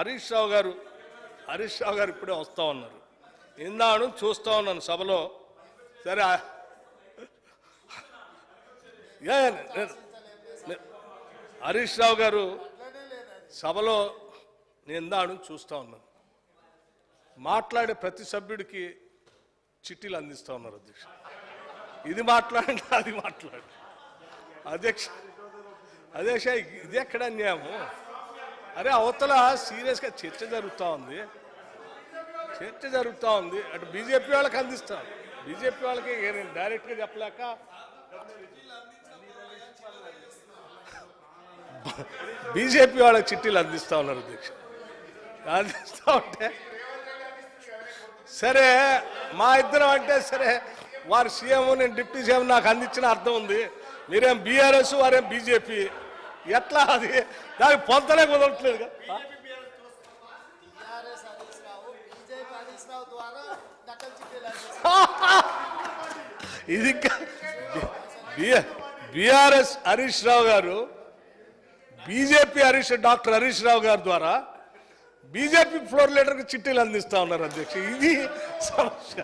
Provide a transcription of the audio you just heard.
హరీష్ రావు గారు హరీష్ రావు గారు ఇప్పుడే వస్తూ ఉన్నారు. ఇందాను చూస్తా ఉన్నాను సభలో. సరే ఏ, నేను- హరీష్ రావు గారు సభలో నేను ఇందాను చూస్తూ ఉన్నాను. మాట్లాడే ప్రతి సభ్యుడికి చిట్టీలు అందిస్తా ఉన్నారు అధ్యక్ష. ఇది మాట్లాడండి అది మాట్లాడండి. అధ్యక్ష అధ్యక్ష ఇది ఎక్కడ అన్యాయము? అరే అవతల సీరియస్గా చర్చ జరుగుతూ ఉంది. చర్చ జరుగుతూ ఉంది. అటు బీజేపీ వాళ్ళకి అందిస్తాం బీజేపీ వాళ్ళకి నేను డైరెక్ట్గా చెప్పలేక బీజేపీ వాళ్ళకి చిట్టీలు అందిస్తూ ఉన్నారు అధ్యక్ష అందిస్తూ ఉంటే సరే మా ఇద్దరం అంటే సరే వారు సీఎం నేను డిప్యూటీ సీఎం నాకు అందించిన అర్థం ఉంది. మీరేం బీఆర్ఎస్ వారేం బీజేపీ. ఎట్లా అది? దానికి పొంతలే కుదరట్లేదు ఇది BRS Harish Rao garu BJP Harish doctor Harish Rao గారి ద్వారా బీజేపీ ఫ్లోర్ లీడర్కి చిట్టీలు అందిస్తా ఉన్నారు అధ్యక్ష. ఇది సమస్య.